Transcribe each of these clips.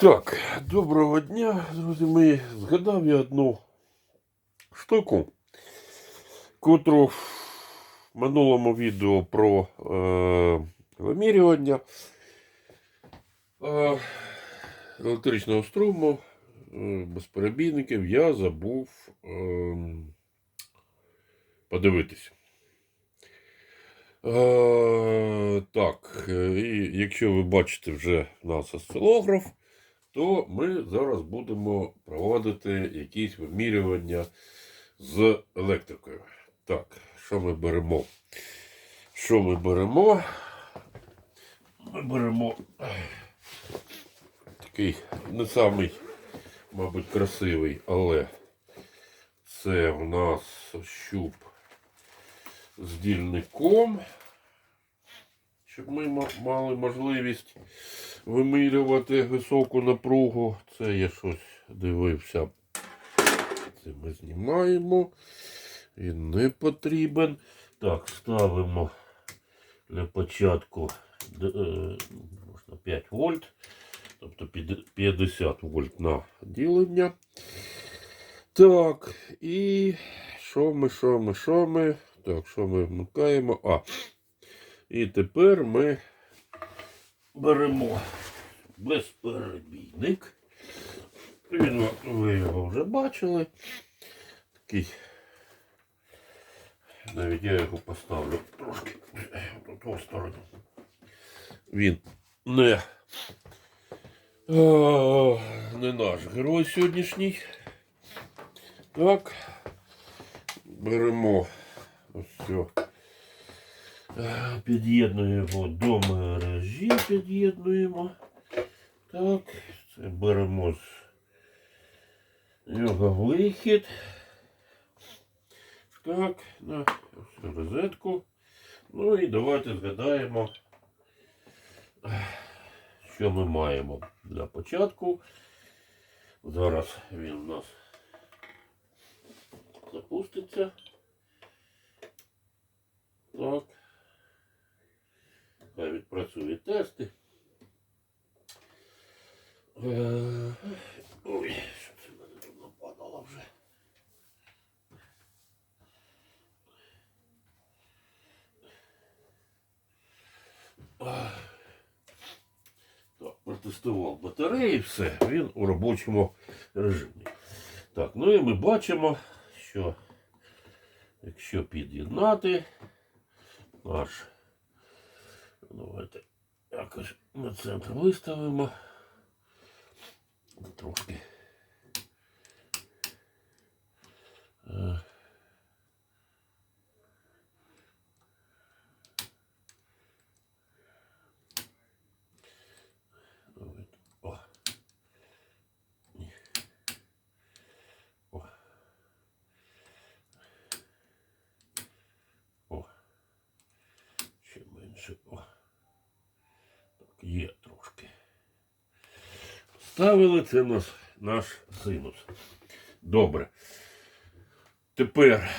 Так, доброго дня, друзі мої. Згадав я одну штуку, котру в минулому відео про е, вимірювання е, електричного струму е, без перебійників я забув е, подивитись. Е, так, і якщо ви бачите вже в нас осцилограф, то ми зараз будемо проводити якісь вимірювання з електрикою. Так, що ми беремо? Що ми беремо? Ми беремо такий не самий, мабуть, красивий, але це у нас щуп з дільником, щоб ми мали можливість вимірювати високу напругу. Це я щось дивився. Це ми знімаємо. Він не потрібен. Так, ставимо для початку е, можна 5 вольт, тобто 50 вольт на ділення. Так, і що ми, що ми, що ми? Так, що ми вмикаємо? А. І тепер ми беремо безперебійник. Він, ви його вже бачили. Такий. Навіть я його поставлю трошки в ту сторону. Він не, не наш герой сьогоднішній. Так. Беремо ось все. Під'єднуємо до мережі, під'єднуємо. Так, це беремо з нього вихід. Так, на всю розетку. Ну і давайте згадаємо, що ми маємо для початку. Зараз він у нас запуститься. Так. Хай відпрацює тести. Е, Ой, що це мене тут нападало вже. Так, протестував батареї, все, він у робочому режимі. Так, ну і ми бачимо, що якщо під'єднати наш, давайте якось на центр виставимо. Трошки. О. Ще менше. О. Так, є трошки. Ставили це наш, наш синус. Добре. Тепер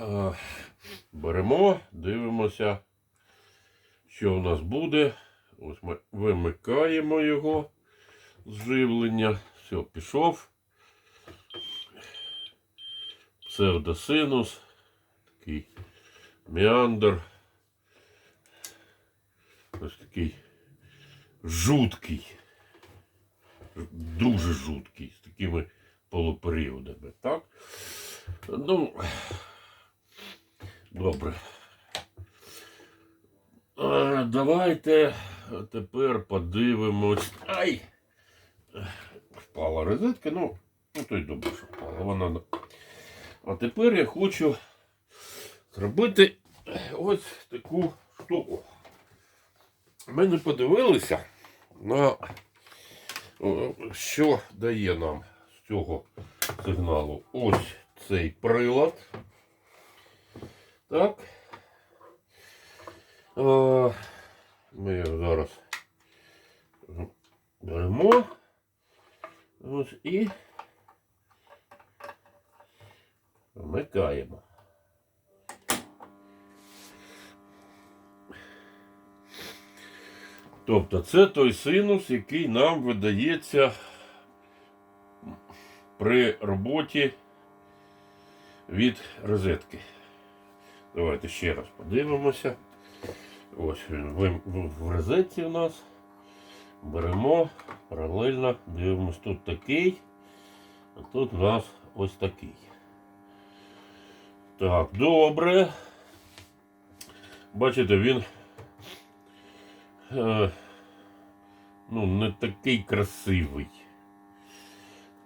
е, беремо, дивимося, що у нас буде. Ось ми вимикаємо його з живлення. Все, пішов. Псевдосинус. Такий меандр. Ось такий жуткий. Дуже жуткий, з такими полуперіодами, так? Ну, добре. Давайте тепер подивимось. Ай! Впала розетка, ну, ну то й добре, що впала. Вона... А тепер я хочу зробити ось таку штуку. Ми не подивилися на що дає нам з цього сигналу. Ось цей прилад. Так. Е, Ми його зараз беремо. Ось і вмикаємо. Тобто це той синус, який нам видається при роботі від розетки. Давайте ще раз подивимося. Ось він в, розетці у нас. Беремо паралельно, дивимось, тут такий, а тут у нас ось такий. Так, добре. Бачите, він е, ну, не такий красивий.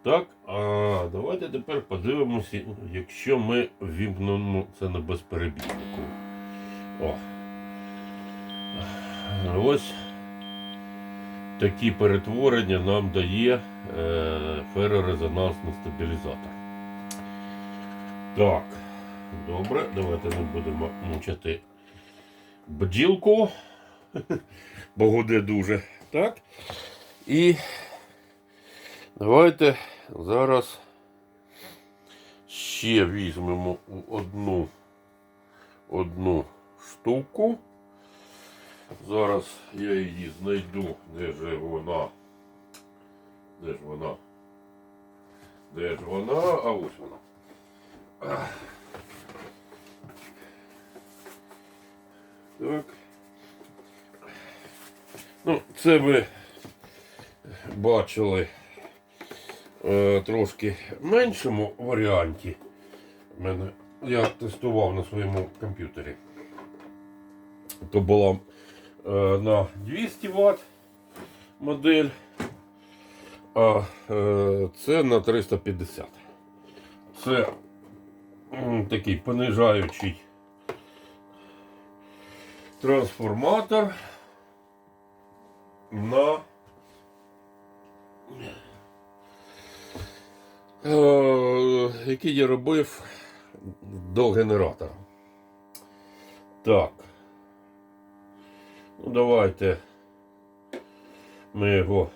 Так, а давайте тепер подивимося, якщо ми вімкнемо це на безперебійнику. О. Ось такі перетворення нам дає е, ферорезонансний стабілізатор. Так, добре, давайте не будемо мучити бджілку. Бо гуде дуже. Так. І давайте зараз ще візьмемо одну, одну штуку. Зараз я її знайду, де ж вона. Де ж вона? Де ж вона? А ось вона. Це ви бачили е, трошки меншому варіанті. Мене, я тестував на своєму комп'ютері. То була е, на 200 Вт модель, а е, це на 350. Це такий понижаючий трансформатор на який я робив до генератора. Так. Ну, давайте ми його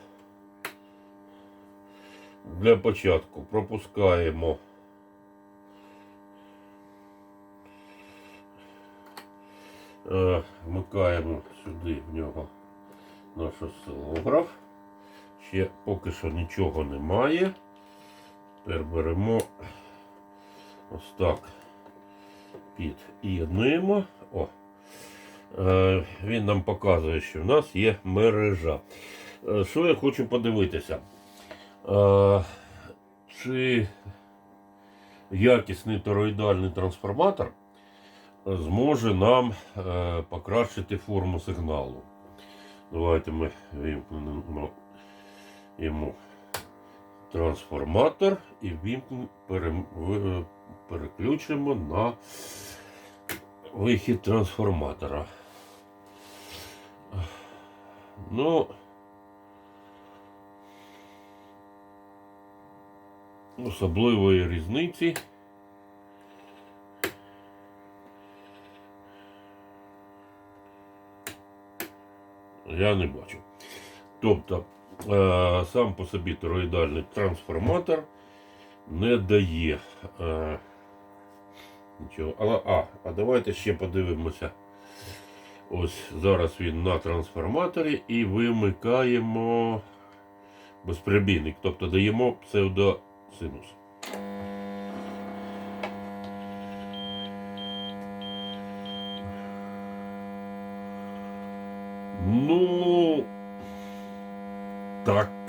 для початку пропускаємо. Е, Вмикаємо сюди в нього наш осцилограф. Ще поки що нічого немає. Тепер беремо ось так під'єднуємо. О. Е, Він нам показує, що в нас є мережа. Е, Що я хочу подивитися? Е, Чи якісний тороїдальний трансформатор зможе нам е, покращити форму сигналу? Давайте ми вимкнемо йому трансформатор і ви- переключимо на вихід трансформатора. Ну, особливої різниці. Я не бачу. Тобто, е, сам по собі тороїдальний трансформатор не дає е, нічого. Але, а, а давайте ще подивимося. Ось зараз він на трансформаторі і вимикаємо безперебійник, тобто даємо псевдосинус. Ну,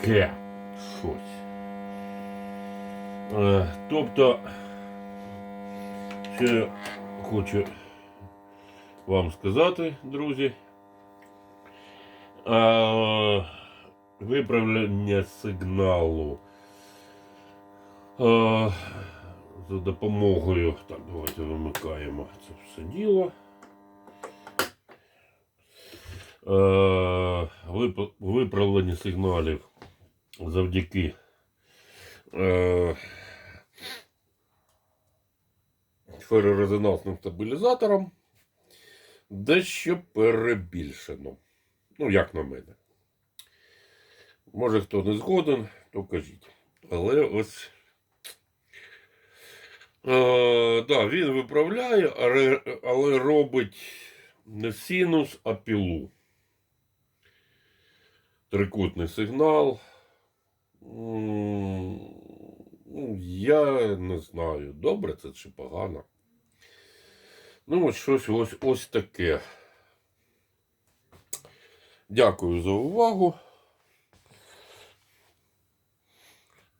таке щось. Е, тобто, що я хочу вам сказати, друзі. Е, виправлення сигналу е, за допомогою. Так, давайте вимикаємо це все діло. Виправлення сигналів завдяки е, стабілізаторам дещо перебільшено. Ну, як на мене. Може хто не згоден, то кажіть. Але ось. Е, да, він виправляє, але робить не синус, а пілу. трикутний сигнал. Ну, я не знаю, добре це чи погано. Ну, от щось ось, ось таке. Дякую за увагу.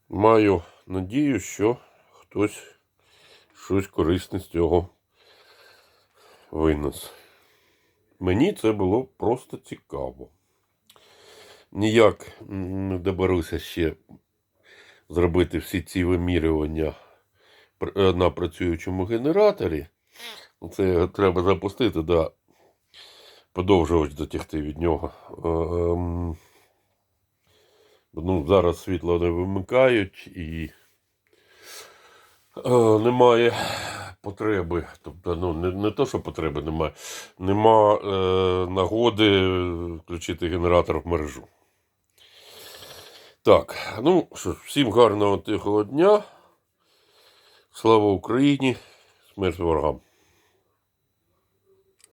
Маю надію, що хтось щось корисне з цього винес. Мені це було просто цікаво. Ніяк не доберуся ще зробити всі ці вимірювання е, на працюючому генераторі. Це треба запустити, да, подовжувач дотягти від нього. Е, ем, Ну, зараз світло не вимикають і е, немає потреби. Тобто, ну, не, не то, що потреби немає, нема е, нагоди включити генератор в мережу. Так, ну що ж, всім гарного тихого дня. Слава Україні! Смерть ворогам!